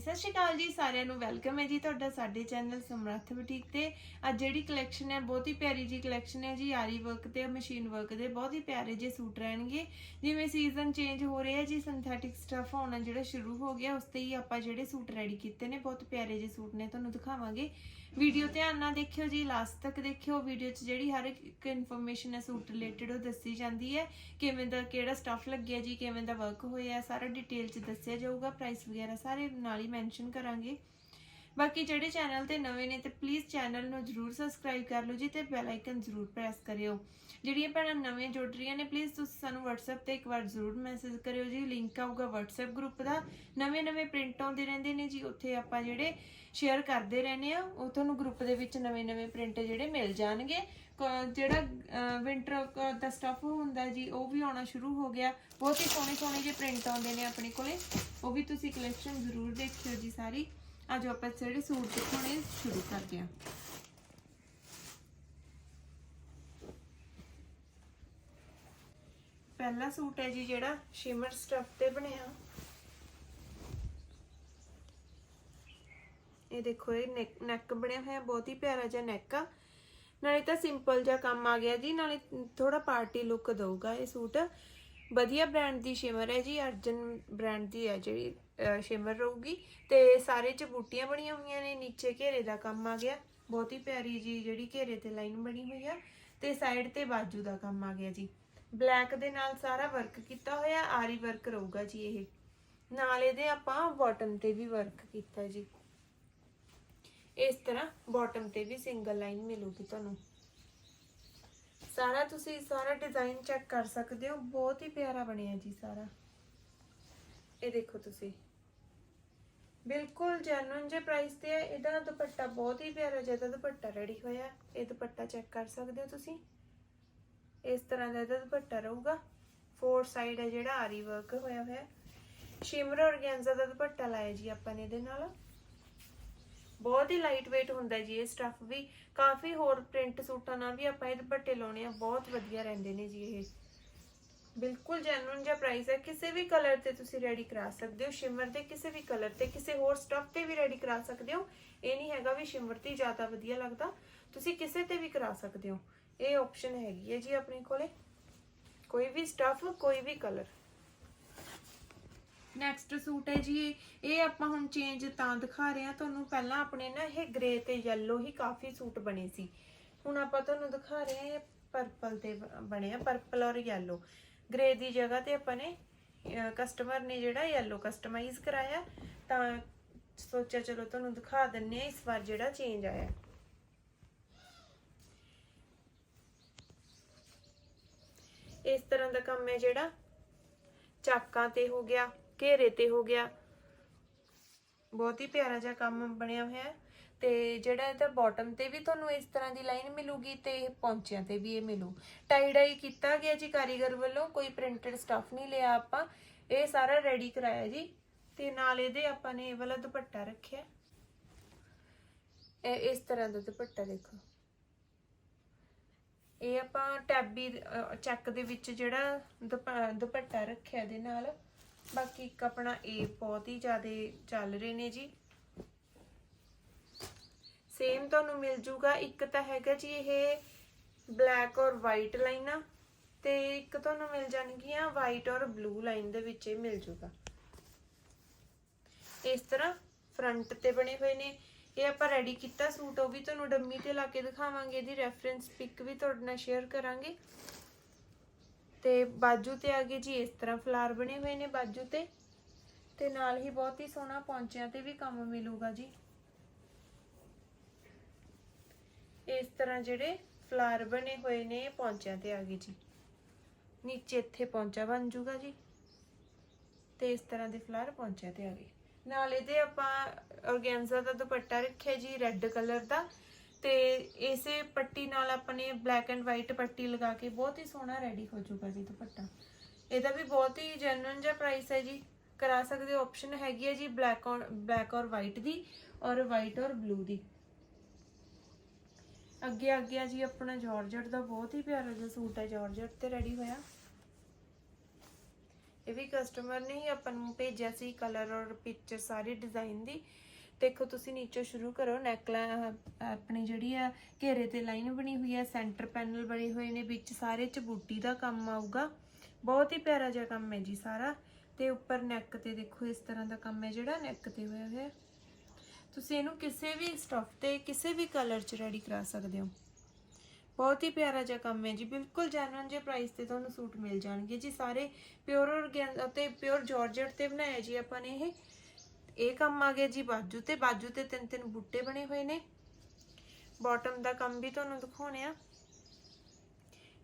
ਸਤਿ ਸ਼੍ਰੀ ਅਕਾਲ ਜੀ, ਸਾਰਿਆਂ ਨੂੰ ਵੈਲਕਮ ਹੈ ਜੀ ਤੁਹਾਡਾ, ਸਾਡੇ ਚੈਨਲ ਸਮਰੱਥ ਬੁਟੀਕ ਤੇ। ਅੱਜ ਜਿਹੜੀ ਕਲੈਕਸ਼ਨ ਹੈ, ਬਹੁਤ ਹੀ ਪਿਆਰੀ ਜੀ ਕਲੈਕਸ਼ਨ ਹੈ ਜੀ ਆਰੀ ਵਰਕ ਤੇ ਮਸ਼ੀਨ ਵਰਕ ਦੇ, ਬਹੁਤ ਹੀ ਪਿਆਰੇ ਜੇ ਸੂਟ ਰਹਿਣਗੇ। ਜਿਵੇਂ ਸੀਜ਼ਨ ਚੇਂਜ ਹੋ ਰਿਹਾ ਜੀ ਸਿੰਥੈਟਿਕ ਸਟਫ ਆਉਣਾ ਜਿਹੜਾ ਸ਼ੁਰੂ ਹੋ ਗਿਆ, ਉਸ ਤੇ ਹੀ ਆਪਾਂ ਜਿਹੜੇ ਸੂਟ ਰੈਡੀ ਕੀਤੇ ਨੇ, ਬਹੁਤ ਪਿਆਰੇ ਜੇ ਸੂਟ ਨੇ, ਤੁਹਾਨੂੰ ਦਿਖਾਵਾਂਗੇ। ਵੀਡੀਓ ਧਿਆਨ ਨਾਲ ਦੇਖਿਓ ਜੀ ਲਾਸਟ ਤੱਕ ਦੇਖਿਓ ਵੀਡੀਓ 'ਚ ਜਿਹੜੀ ਹਰ ਇੱਕ ਇਨਫੋਰਮੇਸ਼ਨ ਹੈ, ਸੂਟ ਰਿਲੇਟਡ ਉਹ ਦੱਸੀ ਜਾਂਦੀ ਹੈ। ਕਿਵੇਂ ਦਾ, ਕਿਹੜਾ ਸਟਫ ਲੱਗਿਆ ਜੀ, ਕਿਵੇਂ ਦਾ ਵਰਕ ਹੋਇਆ, ਸਾਰਾ ਡਿਟੇਲ 'ਚ ਦੱਸਿਆ ਜਾਊਗਾ ਪ੍ਰਾਈਸ ਵਗੈਰਾ ਸਾਰੇ ਨਾਲ ਹੀ ਮੈਂਸ਼ਨ ਕਰਾਂਗੇ। ਬਾਕੀ ਜਿਹੜੇ ਚੈਨਲ ਤੇ ਨਵੇਂ ਨੇ ਤੇ ਪਲੀਜ਼ ਚੈਨਲ ਨੂੰ ਜਰੂਰ ਸਬਸਕ੍ਰਾਈਬ ਕਰ ਲਓ ਜੀ ਤੇ ਬੈਲ ਆਈਕਨ ਜਰੂਰ ਪ੍ਰੈਸ ਕਰਿਓ। ਜਿਹੜੀਆਂ ਭੈਣਾਂ ਨਵੇਂ ਜੁੜ ਰਹੀਆਂ ਨੇ ਪਲੀਜ਼ ਤੁਸੀਂ ਸਾਨੂੰ WhatsApp ਤੇ ਇੱਕ ਵਾਰ ਜਰੂਰ ਮੈਸੇਜ ਕਰਿਓ ਜੀ। ਲਿੰਕ ਆਊਗਾ WhatsApp ਗਰੁੱਪ ਦਾ। ਨਵੇਂ-ਨਵੇਂ ਪ੍ਰਿੰਟ ਆਉਂਦੇ ਰਹਿੰਦੇ ਨੇ ਜੀ, ਉੱਥੇ ਆਪਾਂ ਜਿਹੜੇ ਸ਼ੇਅਰ ਕਰਦੇ ਰਹਿੰਦੇ ਆ, ਉਹ ਤੁਹਾਨੂੰ ਗਰੁੱਪ ਦੇ ਵਿੱਚ ਨਵੇਂ-ਨਵੇਂ ਪ੍ਰਿੰਟ ਜਿਹੜੇ ਮਿਲ ਜਾਣਗੇ। ਜਿਹੜਾ ਵਿੰਟਰ ਦਾ ਸਟਫ ਹੁੰਦਾ ਜੀ, ਉਹ ਵੀ ਆਉਣਾ ਸ਼ੁਰੂ ਹੋ ਗਿਆ। ਬਹੁਤ ਹੀ ਸੋਹਣੇ ਸੋਹਣੇ ਜਿਹੇ ਪ੍ਰਿੰਟ ਆਉਂਦੇ ਨੇ ਆਪਣੇ ਕੋਲੇ। ਉਹ ਵੀ ਤੁਸੀਂ ਕਲੈਕਸ਼ਨ ਜ਼ਰੂਰ ਦੇਖਿਓ ਜੀ ਸਾਰੀ। ਅੱਜ ਆਪਾਂ ਜਿਹੜੇ ਸੂਟ ਦਿਖਾਉਣੇ, ਸ਼ੁਰੂ ਕਰਦੇ ਹਾਂ। ਪਹਿਲਾ ਸੂਟ ਹੈ ਜੀ ਜਿਹੜਾ ਸ਼ਿਮਰ ਸਟਫ ਤੇ ਬਣਿਆ। ਇਹ ਦੇਖੋ, ਇਹ ਨੈਕ ਬਣਿਆ ਹੋਇਆ, ਬਹੁਤ ਹੀ ਪਿਆਰਾ ਜਿਹਾ ਨੈਕ ਆ। ਨਾਲੇ ਤਾਂ ਸਿੰਪਲ ਜਿਹਾ ਕੰਮ ਆ ਗਿਆ ਜੀ, ਨਾਲੇ ਥੋੜਾ ਪਾਰਟੀ ਲੁੱਕ ਦਊਗਾ ਇਹ ਸੂਟ। ਵਧੀਆ ਬ੍ਰਾਂਡ ਦੀ ਸ਼ਿਮਰ ਹੈ ਜੀ, ਅਰਜਨ ਬ੍ਰਾਂਡ ਦੀ ਹੈ ਜਿਹੜੀ ਸ਼ਿਮਰ ਰਹੂਗੀ। ਤੇ ਸਾਰੇ ਚ ਬੂਟੀਆਂ ਬਣੀਆਂ ਹੋਈਆਂ ਨੇ, ਨੀਚੇ ਘੇਰੇ ਦਾ ਕੰਮ ਆ ਗਿਆ। ਬਹੁਤ ਹੀ ਪਿਆਰੀ ਜੀ ਜਿਹੜੀ ਘੇਰੇ ਤੇ ਲਾਈਨ ਬਣੀ ਹੋਈ ਆ। ਤੇ ਸਾਈਡ ਤੇ ਬਾਜੂ ਦਾ ਕੰਮ ਆ ਗਿਆ ਜੀ। ਬਲੈਕ ਦੇ ਨਾਲ ਸਾਰਾ ਵਰਕ ਕੀਤਾ ਹੋਇਆ, ਆਰੀ ਵਰਕ ਰਹੂਗਾ ਜੀ ਇਹ। ਨਾਲ ਇਹਦੇ ਆਪਾਂ ਬਾਟਮ ਤੇ ਵੀ ਵਰਕ ਕੀਤਾ ਜੀ। ਇਸ ਤਰ੍ਹਾਂ ਬਾਟਮ ਤੇ ਵੀ ਸਿੰਗਲ ਲਾਈਨ ਮਿਲੂਗੀ ਤੁਹਾਨੂੰ। ਸਾਰਾ ਤੁਸੀਂ ਸਾਰਾ ਡਿਜ਼ਾਈਨ ਚੈੱਕ ਕਰ ਸਕਦੇ ਹੋ। ਬਹੁਤ ਹੀ ਪਿਆਰਾ ਬਣਿਆ ਜੀ ਸਾਰਾ। ਇਹ ਦੇਖੋ ਤੁਸੀਂ। ਬਿਲਕੁਲ ਜੈਨੂਨ ਜੇ ਪ੍ਰਾਈਸ ਤੇ ਹੈ, ਇਹਦਾ ਦੁਪੱਟਾ ਬਹੁਤ ਹੀ ਪਿਆਰਾ ਜਿਹਾ ਦੁਪੱਟਾ ਰੈਡੀ ਹੋਇਆ। ਇਹ ਦੁਪੱਟਾ ਚੈੱਕ ਕਰ ਸਕਦੇ ਹੋ ਤੁਸੀਂ। ਇਸ ਤਰ੍ਹਾਂ ਦਾ ਇਹਦਾ ਦੁਪੱਟਾ ਰਹੂਗਾ। ਫੋਰ ਸਾਈਡ ਹੈ ਜਿਹੜਾ, ਆਰੀ ਵਰਕ ਹੋਇਆ ਹੋਇਆ। ਸ਼ਿਮਰ ਔਰਗੈਂਜ਼ਾ ਦਾ ਦੁਪੱਟਾ ਲਾਇਆ ਜੀ ਆਪਾਂ ਨੇ ਇਹਦੇ ਨਾਲ। ਬਹੁਤ ਹੀ ਲਾਈਟ weight ਹੁੰਦਾ ਜੀ ਇਹ ਸਟਫ ਵੀ। ਕਾਫੀ ਹੋਰ ਪ੍ਰਿੰਟ ਸੂਟਾਂ ਨਾਲ ਵੀ ਆਪਾਂ ਇਹ ਦੁਪੱਟੇ ਲਾਉਣੇ ਆ, ਬਹੁਤ ਵਧੀਆ ਰਹਿੰਦੇ ਨੇ ਜੀ ਇਹ। ਬਿਲਕੁਲ ਜੈਨੂਨ ਜਿਹਾ ਪ੍ਰਾਈਸ ਹੈ, ਕਿਸੇ ਵੀ ਕਲਰ ਤੇ ਤੁਸੀਂ ਰੈਡੀ ਕਰਾ ਸਕਦੇ ਹੋ ਸ਼ਿਮਰ ਦੇ ਕਿਸੇ ਵੀ ਕਲਰ ਤੇ, ਕਿਸੇ ਹੋਰ ਸਟਫ ਤੇ ਵੀ ਰੈਡੀ ਕਰਾ ਸਕਦੇ ਹੋ। ਇਹ ਨਹੀਂ ਹੈਗਾ ਵੀ ਸ਼ਿਮਰ ਤੇ ਜ਼ਿਆਦਾ ਵਧੀਆ ਲੱਗਦਾ, ਤੁਸੀਂ ਕਿਸੇ ਤੇ ਵੀ ਕਰਾ ਸਕਦੇ ਹੋ। ਇਹ ਆਪਸ਼ਨ ਹੈਗੀ ਹੈ ਜੀ ਆਪਣੇ ਕੋਲੇ। ਕੋਈ ਵੀ ਸਟੱਫ ਕੋਈ ਵੀ ਕਲਰ ਨੈਕਸਟ ਸੂਟ ਹੈ ਜੀ, ਇਹ ਆਪਾਂ ਹੁਣ ਚੇਂਜ ਤਾਂ ਦਿਖਾ ਰਹੇ ਹਾਂ। ਤੁਹਾਨੂੰ ਪਹਿਲਾਂ ਆਪਣੇ ਨਾ ਇਹ ਗ੍ਰੇ ਤੇ ਯੈਲੋ ਹੀ ਕਾਫੀ ਸੂਟ ਬਣੇ ਸੀ। ਹੁਣ ਆਪਾਂ ਤੁਹਾਨੂੰ ਦਿਖਾ ਰਹੇ ਹਾਂ ਪਰਪਲ ਤੇ ਬਣੇ ਆ ਪਰਪਲ ਔਰ ਯੈਲੋ ਗ੍ਰੇ ਦੀ ਜਗ੍ਹਾ ਤੇ ਆਪਾਂ ਨੇ ਕਸਟਮਰ ਨੇ ਜਿਹੜਾ ਯੈਲੋ ਕਸਟਮਾਈਜ਼ ਕਰਾਇਆ। ਤਾਂ ਸੋਚਿਆ ਚਲੋ ਤੁਹਾਨੂੰ ਦਿਖਾ ਦਿੰਨੇ ਆ ਇਸ ਵਾਰ ਜਿਹੜਾ ਚੇਂਜ ਆਇਆ। ਇਸ ਤਰ੍ਹਾਂ ਦਾ ਕੰਮ ਹੈ ਜਿਹੜਾ। ਚਾਕਾਂ ਤੇ ਹੋ ਗਿਆ। ਘੇਰੇ ਤੇ ਹੋ ਗਿਆ। ਬਹੁਤ ਹੀ ਪਿਆਰਾ ਜਿਹਾ ਕੰਮ ਬਣਿਆ ਹੋਇਆ ਹੈ ਤੇ ਜਿਹੜਾ ਇਹਦਾ ਬਾਟਮ ਤੇ ਵੀ ਤੁਹਾਨੂੰ ਇਸ ਤਰ੍ਹਾਂ ਦੀ ਲਾਈਨ ਮਿਲੂਗੀ ਤੇ ਪੌਂਚਿਆਂ ਤੇ ਵੀ ਇਹ ਮਿਲੂ। ਟਾਈ ਡਾਈ ਕੀਤਾ ਗਿਆ ਜੀ ਕਾਰੀਗਰ ਵੱਲੋਂ, ਕੋਈ ਪ੍ਰਿੰਟਡ ਸਟਫ ਨਹੀਂ ਲਿਆ ਆਪਾਂ। ਇਹ ਸਾਰਾ ਰੈਡੀ ਕਰਾਇਆ ਜੀ ਤੇ ਨਾਲ ਇਹਦੇ ਆਪਾਂ ਨੇ ਇਹ ਵਾਲਾ ਦੁਪੱਟਾ ਰੱਖਿਆ। ਇਹ ਇਸ ਤਰ੍ਹਾਂ ਦਾ ਦੁਪੱਟਾ ਦੇਖੋ। ਇਹ ਆਪਾਂ ਟੈਬੀ ਚੈੱਕ ਦੇ ਵਿੱਚ ਜਿਹੜਾ ਦੁਪ- ਦੁਪੱਟਾ ਰੱਖਿਆ ਇਹਦੇ ਨਾਲ। ਬਾਕੀ ਇੱਕ ਆਪਣਾ ਇਹ ਬਹੁਤ ਹੀ ਜ਼ਿਆਦਾ ਚੱਲ ਰਹੇ ਨੇ ਜੀ। ਸੇਮ ਤੁਹਾਨੂੰ ਮਿਲ ਜੂਗਾ, ਇੱਕ ਤਾਂ ਹੈਗਾ ਜੀ ਇਹ ਬਲੈਕ ਔਰ ਵਾਈਟ ਲਾਈਨਾਂ ਤੇ ਇੱਕ ਤੁਹਾਨੂੰ ਮਿਲ ਜਾਣਗੀਆਂ ਵਾਈਟ ਔਰ ਬਲੂ ਲਾਈਨ ਦੇ ਵਿੱਚ ਇਹ ਮਿਲ ਜੂਗਾ। ਇਸ ਤਰ੍ਹਾਂ ਫਰੰਟ ਤੇ ਬਣੇ ਹੋਏ ਨੇ। ਇਹ ਆਪਾਂ ਰੈਡੀ ਕੀਤਾ ਸੂਟ, ਉਹ ਵੀ ਤੁਹਾਨੂੰ ਡੰਮੀ ਤੇ ਲਾ ਕੇ ਦਿਖਾਵਾਂਗੇ, ਇਹਦੀ ਰੈਫਰੈਂਸ ਪਿਕ ਵੀ ਤੁਹਾਡੇ ਨਾਲ ਸ਼ੇਅਰ ਕਰਾਂਗੇ। ਤੇ ਬਾਜੂ ਤੇ ਆ ਗਏ ਜੀ, ਇਸ ਤਰ੍ਹਾਂ ਫਲਾਰ ਬਣੇ ਹੋਏ ਨੇ ਬਾਜੂ ਤੇ। ਤੇ ਨਾਲ ਹੀ ਬਹੁਤ ਹੀ ਸੋਹਣਾ ਪੌਂਚਿਆਂ ਤੇ ਵੀ ਕੰਮ ਮਿਲੂਗਾ ਜੀ। ਇਸ ਤਰ੍ਹਾਂ ਜਿਹੜੇ ਫਲਾਰ ਬਣੇ ਹੋਏ ਨੇ, ਇਹ ਪੌਂਚਿਆਂ ਤੇ ਆ ਗਏ ਜੀ। ਨੀਚੇ ਇੱਥੇ ਪੌਂਚਾ ਬਣ ਜੂਗਾ ਜੀ। ਤੇ ਇਸ ਤਰ੍ਹਾਂ ਦੇ ਫਲਾਰ ਪੌਂਚਿਆਂ ਤੇ ਆ ਗਏ। ਨਾਲ ਇਹਦੇ ਆਪਾਂ ਔਰਗੈਂਜ਼ਾ ਦਾ ਦੁਪੱਟਾ ਰੱਖਿਆ ਜੀ, ਰੈੱਡ ਕਲਰ ਦਾ। ਤੇ ਇਸੇ ਪੱਟੀ ਨਾਲ ਆਪਾਂ ਨੇ ਬਲੈਕ ਐਂਡ ਵਾਈਟ ਪੱਟੀ ਲਗਾ ਕੇ ਬਹੁਤ ਹੀ ਸੋਹਣਾ ਰੈਡੀ ਹੋ ਜਾਊਗਾ ਜੀ ਦੁਪੱਟਾ। ਇਹਦਾ ਵੀ ਬਹੁਤ ਹੀ ਜੈਨੂਇਨ ਜਿਹਾ ਪ੍ਰਾਈਸ ਹੈ ਜੀ। ਕਰਾ ਸਕਦੇ ਹੋ ਆਪਸ਼ਨ ਹੈਗੀ ਹੈ ਜੀ ਬਲੈਕ ਔਰ ਬਲੈਕ ਔਰ ਵਾਈਟ ਦੀ ਔਰ ਵਾਈਟ ਔਰ ਬਲੂ ਦੀ। ਅੱਗੇ ਆ ਜੀ ਆਪਣਾ ਜਾਰਜਟ ਦਾ ਬਹੁਤ ਹੀ ਪਿਆਰਾ ਜਿਹਾ ਸੂਟ ਹੈ ਜਾਰਜਟ ਤੇ ਰੈਡੀ ਹੋਇਆ। ਇਹ ਵੀ ਕਸਟਮਰ ਨੇ ਹੀ ਆਪਾਂ ਨੂੰ ਭੇਜਿਆ ਸੀ ਕਲਰ ਔਰ ਪਿਕਚਰ ਸਾਰੇ ਡਿਜ਼ਾਈਨ ਦੀ। ਦੇਖੋ ਤੁਸੀਂ ਨੀਚੇ ਸ਼ੁਰੂ ਕਰੋ, ਨੈਕਲਾ ਆਪਣੀ ਜਿਹੜੀ ਆ ਘੇਰੇ ਤੇ ਲਾਈਨ ਬਣੀ ਹੋਈ ਹੈ ਸੈਂਟਰ ਪੈਨਲ ਬਣੇ ਹੋਏ ਨੇ, ਵਿੱਚ ਸਾਰੇ ਚ ਬੂਟੀ ਦਾ ਕੰਮ ਆਊਗਾ। ਬਹੁਤ ਹੀ ਪਿਆਰਾ ਜਿਹਾ ਕੰਮ ਹੈ ਜੀ ਸਾਰਾ। ਤੇ ਉੱਪਰ ਨੈਕ ਤੇ ਦੇਖੋ ਇਸ ਤਰ੍ਹਾਂ ਦਾ ਕੰਮ ਹੈ ਜਿਹੜਾ, ਨੈਕ ਤੇ ਹੋਇਆ ਹੋਇਆ। ਤੁਸੀਂ ਇਹਨੂੰ ਕਿਸੇ ਵੀ ਸਟਫ ਤੇ, ਕਿਸੇ ਵੀ ਕਲਰ ਚ ਰੈਡੀ ਕਰਾ ਸਕਦੇ ਹੋ। ਬਹੁਤ ਹੀ ਪਿਆਰਾ ਜਿਹਾ ਕੰਮ ਹੈ ਜੀ। ਬਿਲਕੁਲ ਜੈਨੂਇਨ ਜੇ ਪ੍ਰਾਈਸ ਤੇ ਤੁਹਾਨੂੰ ਸੂਟ ਮਿਲ ਜਾਣਗੇ ਜੀ। ਸਾਰੇ ਪਿਓਰ ਔਰਗੈਂਜ਼ਾ ਤੇ ਪਿਓਰ ਜਾਰਜਟ ਤੇ ਬਣਾਇਆ ਜੀ ਆਪਾਂ ਨੇ ਇਹ। ਇਹ ਕੰਮ ਆ ਗਿਆ ਜੀ ਬਾਜੂ ਤੇ ਬਾਜੂ ਤੇ ਤਿੰਨ ਤਿੰਨ ਬੂਟੇ ਬਣੇ ਹੋਏ ਨੇ। ਬਾਟਮ ਦਾ ਕੰਮ ਵੀ ਤੁਹਾਨੂੰ ਦਿਖਾਉਣੇ ਆ।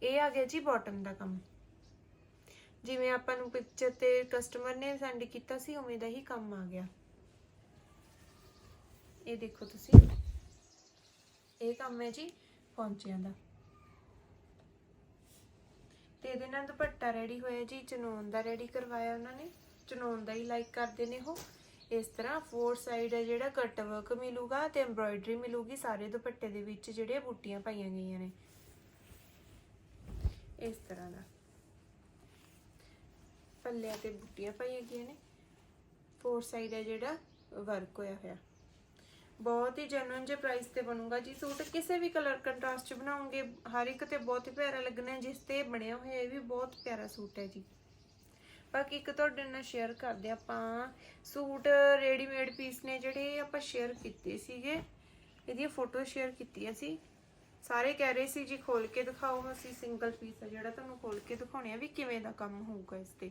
ਇਹ ਆ ਗਿਆ ਜੀ ਬਾਟਮ ਦਾ ਕੰਮ। ਜਿਵੇਂ ਆਪਾਂ ਨੂੰ ਪਿਕਚਰ ਤੇ ਕਸਟਮਰ ਨੇ ਸੈਂਡ ਕੀਤਾ ਸੀ, ਉਵੇਂ ਦਾ ਹੀ ਕੰਮ ਆ ਗਿਆ। ਇਹ ਦੇਖੋ ਤੁਸੀਂ। ਇਹ ਕੰਮ ਹੈ ਜੀ ਪੌਂਚਿਆਂ ਦਾ। ਤੇ ਇਹਦੇ ਨਾਲ ਦੁਪੱਟਾ ਰੈਡੀ ਹੋਇਆ ਜੀ ਚਨੋਨ ਦਾ ਰੈਡੀ ਕਰਵਾਇਆ ਉਹਨਾਂ ਨੇ। ਚਨੋਨ ਦਾ ਹੀ ਲਾਈਕ ਕਰਦੇ ਨੇ ਉਹ। ਇਸ ਤਰ੍ਹਾਂ ਫੋਰ ਸਾਈਡ ਹੈ ਜਿਹੜਾ ਕੱਟ ਵਰਕ ਮਿਲੂਗਾ ਤੇ ਐਮਬ੍ਰਾਇਡਰੀ ਮਿਲੂਗੀ, ਸਾਰੇ ਦੁਪੱਟੇ ਦੇ ਵਿੱਚ ਜਿਹੜੇ ਬੂਟੀਆਂ ਪਾਈਆਂ ਗਈਆਂ ਨੇ। ਇਸ ਤਰ੍ਹਾਂ ਦਾ। ਪੱਲਿਆਂ ਤੇ ਬੂਟੀਆਂ ਪਾਈਆਂ ਗਈਆਂ ਨੇ। ਫੋਰ ਸਾਈਡ ਹੈ ਜਿਹੜਾ ਵਰਕ ਹੋਇਆ ਹੋਇਆ। ਬਹੁਤ ਹੀ ਜੈਨੂਇਨ ਜੇ ਪ੍ਰਾਈਸ ਤੇ ਬਣੂਗਾ ਜੀ। ਸੂਟ ਕਿਸੇ ਵੀ ਕਲਰ ਕੰਟਰਾਸਟ ਚ ਬਣਾਉਂਗੇ ਹਰ ਇੱਕ ਤੇ ਬਹੁਤ ਹੀ ਪਿਆਰਾ ਲੱਗਣਾ, ਜਿਸ ਤੇ ਬਣਿਆ ਹੋਇਆ ਇਹ ਵੀ ਬਹੁਤ ਪਿਆਰਾ ਸੂਟ ਹੈ ਜੀ। ਬਾਕੀ ਇੱਕ ਤੁਹਾਡੇ ਨਾਲ ਸ਼ੇਅਰ ਕਰਦੇ ਆਪਾਂ ਸੂਟ ਰੈਡੀਮੇਡ ਪੀਸ ਨੇ ਜਿਹੜੇ ਆਪਾਂ ਸ਼ੇਅਰ ਕੀਤੇ ਸੀਗੇ, ਇਹਦੀਆਂ ਫੋਟੋ ਸ਼ੇਅਰ ਕੀਤੀਆਂ ਸੀ। ਸਾਰੇ ਕਹਿ ਰਹੇ ਸੀ ਜੀ ਖੋਲ ਕੇ ਦਿਖਾਓ, ਅਸੀਂ ਸਿੰਗਲ ਪੀਸ ਆ ਜਿਹੜਾ ਤੁਹਾਨੂੰ ਖੋਲ ਕੇ ਦਿਖਾਉਣੇ ਆ ਵੀ ਕਿਵੇਂ ਦਾ ਕੰਮ ਹੋਊਗਾ ਇਸ ਤੇ।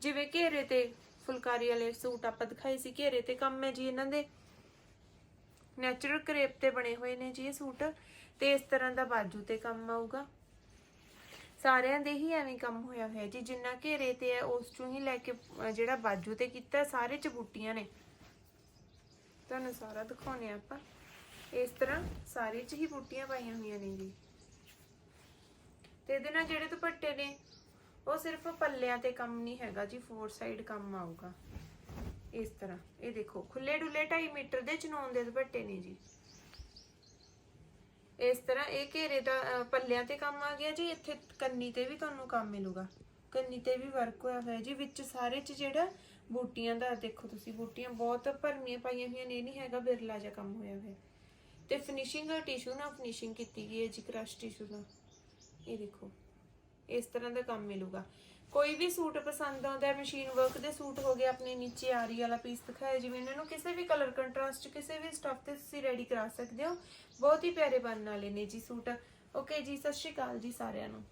ਜਿਵੇਂ ਘੇਰੇ ਤੇ ਫੁਲਕਾਰੀ ਵਾਲੇ ਸੂਟ ਆਪਾਂ ਦਿਖਾਏ ਸੀ, ਘੇਰੇ ਤੇ ਕੰਮ ਹੈ ਜੀ ਇਹਨਾਂ ਦੇ। ਨੈਚੁਰਲ ਕਰੇਪ ਤੇ ਬਣੇ ਹੋਏ ਨੇ ਜੀ ਇਹ ਸੂਟ। ਤੇ ਇਸ ਤਰ੍ਹਾਂ ਦਾ ਬਾਜੂ ਤੇ ਕੰਮ ਆਊਗਾ। ਸਾਰਿਆਂ ਦੇ ਹੀ ਐਵੇਂ ਕੰਮ ਹੋਇਆ ਹੋਇਆ ਜੀ। ਜਿੰਨਾ ਘੇਰੇ ਤੇ ਹੈ, ਉਸ ਚੋਂ ਹੀ ਲੈ ਕੇ ਜਿਹੜਾ ਬਾਜੂ ਤੇ ਕੀਤਾ, ਸਾਰੇ ਚ ਨੇ। ਤੁਹਾਨੂੰ ਸਾਰਾ ਦਿਖਾਉਣੇ ਆਪਾਂ। ਇਸ ਤਰ੍ਹਾਂ ਸਾਰੇ ਚ ਹੀ ਬੂਟੀਆਂ ਪਾਈਆਂ ਹੋਈਆਂ ਨੇ ਜੀ। ਤੇ ਇਹਦੇ ਨਾਲ ਜਿਹੜੇ ਦੁਪੱਟੇ ਨੇ, ਉਹ ਸਿਰਫ ਪੱਲਿਆਂ ਤੇ ਕੰਮ ਨਹੀਂ ਹੈਗਾ ਜੀ ਫੋਰ ਸਾਈਡ ਕੰਮ ਆਊਗਾ। ਇਸ ਤਰ੍ਹਾਂ। ਇਹ ਦੇਖੋ ਖੁੱਲੇ ਡੁੱਲੇ 2.5 ਮੀਟਰ ਦੇ ਚਨੌਨ ਦੇ ਦੁਪੱਟੇ ਨੇ ਜੀ। ਇਸ ਤਰ੍ਹਾਂ ਇਹ ਘੇਰੇ ਦਾ ਅਹ, ਪੱਲਿਆਂ ਤੇ ਕੰਮ ਆ ਗਿਆ ਜੀ ਇੱਥੇ ਕੰਨੀ ਤੇ ਵੀ ਤੁਹਾਨੂੰ ਕੰਮ ਮਿਲੂਗਾ। ਕੰਨੀ ਤੇ ਵੀ ਵਰਕ ਹੋਇਆ ਹੋਇਆ ਜੀ ਵਿੱਚ ਸਾਰੇ ਚ ਜਿਹੜਾ ਬੂਟੀਆਂ ਦਾ ਦੇਖੋ ਤੁਸੀਂ ਬੂਟੀਆਂ ਬਹੁਤ ਭਰਮੀਆਂ ਪਾਈਆਂ ਹੋਈਆਂ ਨੇ ਇਹ ਨਹੀਂ ਹੈਗਾ ਬਿਰਲਾ ਜਿਹਾ ਕੰਮ ਹੋਇਆ ਹੋਇਆ। ਤੇ ਫਿਨਿਸ਼ਿੰਗ ਟਿਸ਼ੂ ਨਾਲ ਫਿਨਿਸ਼ਿੰਗ ਕੀਤੀ ਗਈ ਹੈ ਜੀ ਕ੍ਰਸ਼ ਟਿਸ਼ੂ ਨਾਲ ਇਹ ਦੇਖੋ ਇਸ ਤਰ੍ਹਾਂ ਦਾ ਕੰਮ ਮਿਲੂਗਾ। ਕੋਈ ਵੀ ਸੂਟ ਪਸੰਦ ਆਉਂਦਾ ਹੈ ਮਸ਼ੀਨ ਵਰਕ ਦੇ ਸੂਟ ਹੋ ਗਏ, ਆਪਣੇ ਨੀਚੇ ਆਰੀ ਵਾਲਾ ਪੀਸ ਦਿਖਾਇਆ, ਜਿਵੇਂ ਇਹਨਾਂ ਨੂੰ ਕਿਸੇ ਵੀ ਕਲਰ ਕੰਟਰਾਸਟ ਕਿਸੇ ਵੀ ਸਟਫ ਤੇ ਤੁਸੀਂ ਰੈਡੀ ਕਰਾ ਸਕਦੇ ਹੋ। ਬਹੁਤ ਹੀ ਪਿਆਰੇ ਬਣਨ ਵਾਲੇ ਨੇ ਜੀ ਸੂਟ। ਓਕੇ ਜੀ, ਸਤਿ ਸ਼੍ਰੀ ਅਕਾਲ ਜੀ ਸਾਰਿਆਂ ਨੂੰ।